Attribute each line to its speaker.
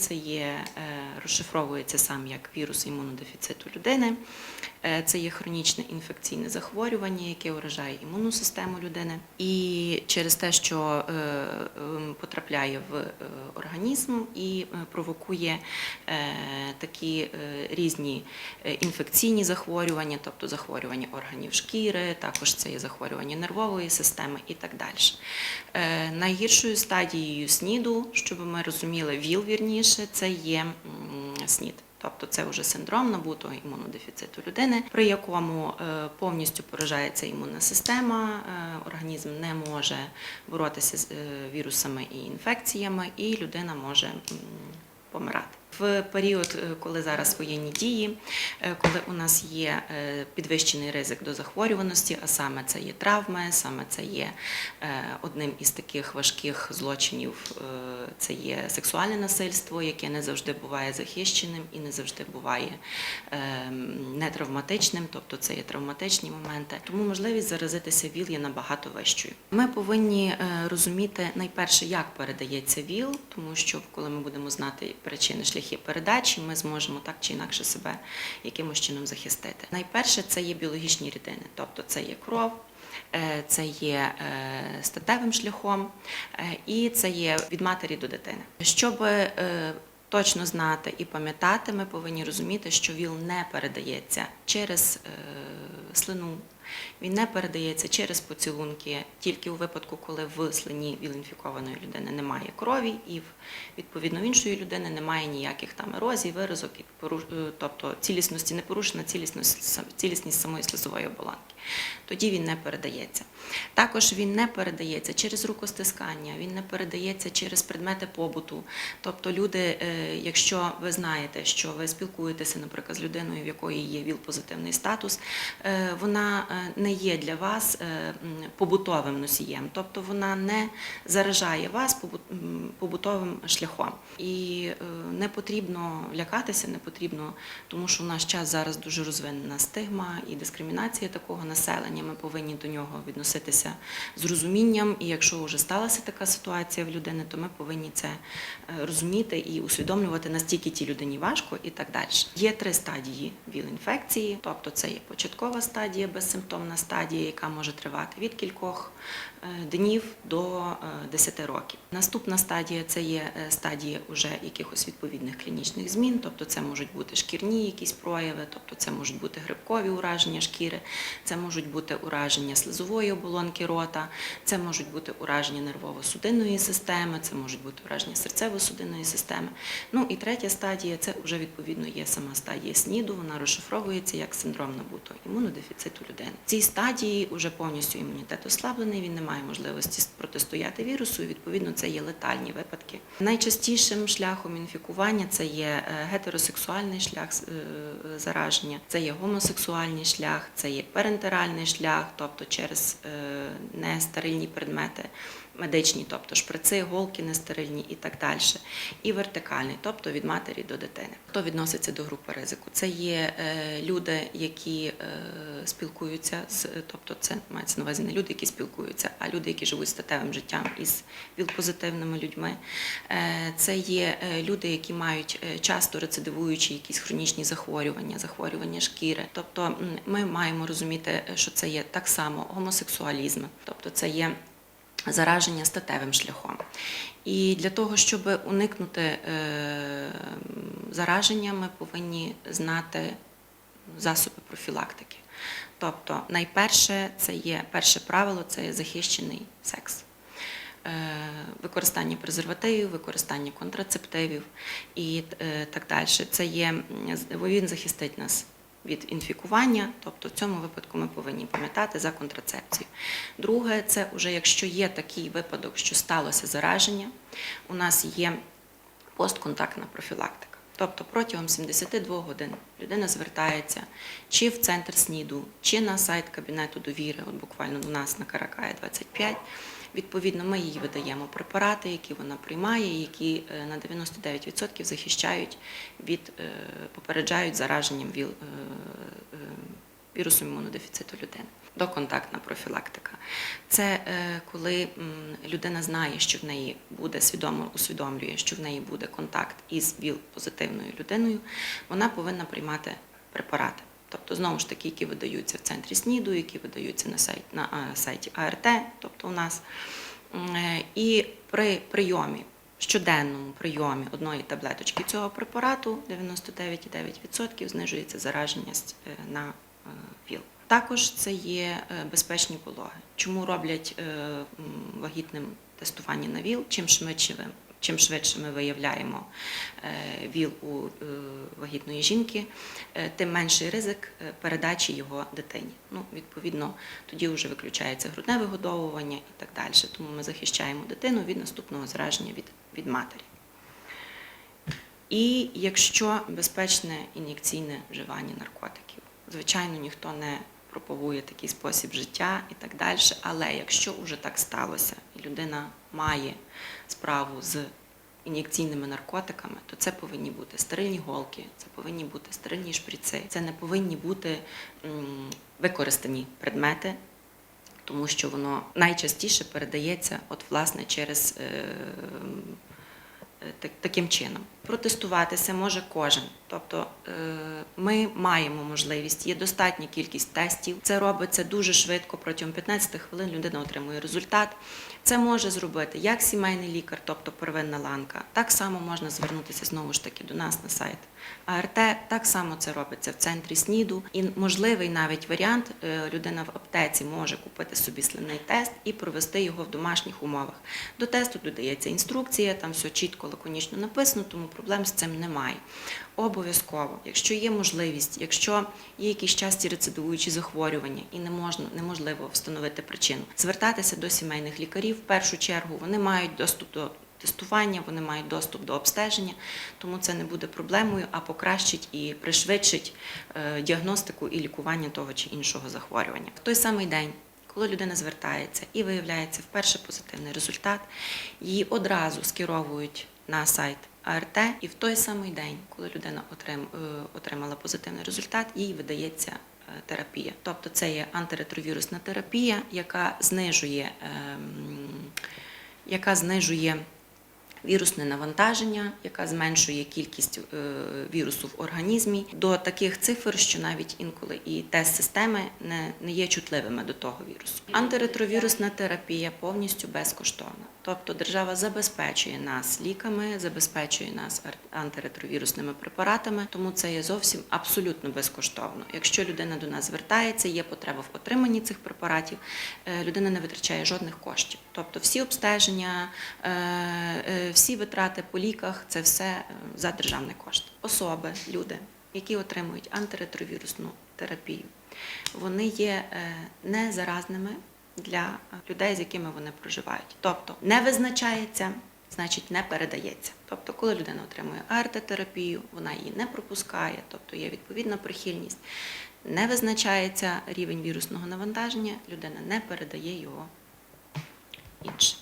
Speaker 1: це є, е, розшифровується сам як вірус імунодефіциту людини. Е, Це є хронічне інфекційне захворювання, яке уражає імунну систему людини. І через те, що е, ем, потрапляє в е, організм і провокує такі різні інфекційні захворювання, тобто захворювання органів шкіри, також це є захворювання нервової системи і так далі. Найгіршою стадією СНІДу, щоб ми розуміли, ВІЛ вірніше, це є СНІД. Тобто це вже синдром набутого імунодефіциту людини, при якому е, повністю поражається імунна система, е, організм не може боротися з е, вірусами і інфекціями, і людина може помирати. В період, е, коли зараз воєнні дії, е, коли у нас є е, підвищений ризик до захворюваності, а саме це є травми, саме це є одним із таких важких злочинів, це є сексуальне насильство, яке не завжди буває захищеним і не завжди буває е, нетравматичним, тобто це є травматичні моменти. Тому можливість заразитися ВІЛ є набагато вищою. Ми повинні розуміти найперше, як передається ВІЛ, тому що коли ми будемо знати причини шляхи передачі, ми зможемо так чи інакше себе якимось чином захистити. Найперше це є біологічні рідини, тобто це є кров. е, Це є е, статевим шляхом е, і це є від матері до дитини. Щоб точно знати і пам'ятати, ми повинні розуміти, що ВІЛ не передається через слину, він не передається через поцілунки, тільки у випадку, коли в слині ВІЛ-інфікованої людини немає крові, і відповідно в іншої людини немає ніяких там ерозій, виразок, е, тобто цілісності не порушена цілісність, цілісність самої слизової оболонки. Тоді він не передається. Також він не передається через рукостискання, він не передається через предмети побуту. Тобто, люди, е, якщо ви знаєте, що ви спілкуєтеся, наприклад, з людиною, в якої є ВІЛ-позитивний статус, е, вона не є для вас е, побутовим носієм, тобто вона не заражає вас побутовим шляхом. І е, не потрібно лякатися, не потрібно, тому що в наш час зараз дуже розвинена стигма і дискримінація такого населення. Ми повинні до нього відноситися з розумінням. І якщо вже сталася така ситуація в людини, то ми повинні це е, розуміти і усвідомлювати, настільки тій людині важко і так далі. Є три стадії ВІЛ-інфекції, тобто це є початкова стадія, безсимптомна стадія, яка може тривати від кількох е, днів до е, 10 років. Наступна стадія це є е, стадія уже якихось відповідних клінічних змін, тобто це можуть бути шкірні якісь прояви, тобто це можуть бути грибкові ураження шкіри, це можуть бути ураження слизової оболонки рота, це можуть бути ураження нервово-судинної системи, це можуть бути ураження серцево-судинної системи. Ну і третя стадія це вже відповідно є сама стадія СНІДу, вона розшифровується як синдром набутого імунодефіциту людини. В цій стадії вже повністю імунітет ослаблений, він не має можливості протистояти вірусу, і відповідно це є летальні випадки. Найчастішим шляхом інфікування це є е, гетеросексуальний шлях е, зараження, це є гомосексуальний шлях, це є парентеральний шлях, тобто через е, нестерильні предмети медичні, тобто шприци, голки нестерильні і так далі. І вертикальний, тобто від матері до дитини. Хто відноситься до групи ризику? Це є люди, які е, спілкуються з, тобто це мається на увазі не люди, які спілкуються, а люди, які живуть статевим життям із віл-позитивними людьми. Е, Це є е, люди, які мають е, часто рецидивуючі якісь хронічні захворювання, захворювання шкіри. Тобто ми маємо розуміти, що це є так само гомосексуалізм, тобто це є зараження статевим шляхом. І для того, щоб уникнути зараження, ми повинні знати засоби профілактики. Тобто, найперше це є перше правило це є захищений секс. Е, Використання презервативів, використання контрацептивів і е, так далі. Це є він захистить нас від інфікування, тобто в цьому випадку ми повинні пам'ятати за контрацепцію. Друге, це вже якщо є такий випадок, що сталося зараження, у нас є постконтактна профілактика. Тобто протягом 72 годин людина звертається чи в центр СНІДу, чи на сайт Кабінету довіри, от буквально у нас на Каракая 25. Відповідно, ми їй видаємо препарати, які вона приймає, які е, на 99% захищають від е, попереджають зараженням ВІЛ е, вірусу імунодефіциту людини. Доконтактна профілактика. Це е, коли людина знає, що в неї буде свідомо усвідомлює, що в неї буде контакт із ВІЛ-позитивною людиною, вона повинна приймати препарати. Тобто, знову ж таки, які видаються в центрі СНІДу, які видаються на, сайт, на сайті АРТ, тобто у нас. Е, І при прийомі, щоденному прийомі одної таблеточки цього препарату 99,9% знижується зараженість е, на ВІЛ. Також це є е, безпечні пологи. Чому роблять е, вагітним тестування на ВІЛ? Чим швидше ви чим швидше ми виявляємо е, ВІЛ у вагітної жінки, тим менший ризик передачі його дитині. Ну, відповідно, тоді вже виключається грудне вигодовування і так далі. Тому ми захищаємо дитину від наступного зараження від, від матері. І якщо безпечне ін'єкційне вживання наркотиків, звичайно, ніхто не пропагує такий спосіб життя і так далі. Але якщо вже так сталося, і людина має справу з ін'єкційними наркотиками, то це повинні бути стерильні голки, це повинні бути стерильні шприци, це не повинні бути використані предмети, тому що воно найчастіше передається от, власне, через. Е, так- таким чином. Протестуватися може кожен. Тобто е, ми маємо можливість, є достатня кількість тестів. Це робиться дуже швидко, протягом 15 хвилин людина отримує результат. Це може зробити як сімейний лікар, тобто первинна ланка. Так само можна звернутися знову ж таки до нас на сайт АРТ. Так само це робиться в центрі СНІДу. І можливий навіть варіант, е, людина в аптеці може купити собі слинний тест і провести його в домашніх умовах. До тесту додається інструкція, там все чітко, лаконічно написано, тому проблем з цим немає. Обов'язково, якщо є можливість, якщо є якісь часті рецидивуючі захворювання і не можна, неможливо встановити причину, звертатися до сімейних лікарів. В першу чергу вони мають доступ до тестування, вони мають доступ до обстеження, тому це не буде проблемою, а покращить і пришвидшить е, діагностику і лікування того чи іншого захворювання. В той самий день. Коли людина звертається і виявляється вперше позитивний результат, її одразу скеровують на сайт АРТ, і в той самий день, коли людина е, отримала позитивний результат, їй видається е, терапія. Тобто це є антиретровірусна терапія, яка знижує, ем, яка знижує вірусне навантаження, яка зменшує кількість е, вірусу в організмі до таких цифр, що навіть інколи і тест-системи не, не є чутливими до того вірусу. Антиретровірусна терапія повністю безкоштовна. Тобто держава забезпечує нас ліками, забезпечує нас антиретровірусними препаратами, тому це є зовсім абсолютно безкоштовно. Якщо людина до нас звертається, є потреба в отриманні цих препаратів, е, людина не витрачає жодних коштів. Тобто всі обстеження, е, всі витрати по ліках це все е, за державний кошт. Особи, люди, які отримують антиретровірусну терапію, вони є е, незаразними для людей, з якими вони проживають. Тобто не визначається, значить не передається. Тобто, коли людина отримує АРТ-терапію, вона її не пропускає, тобто є відповідна прихильність. Не визначається рівень вірусного навантаження, людина не передає його іншим.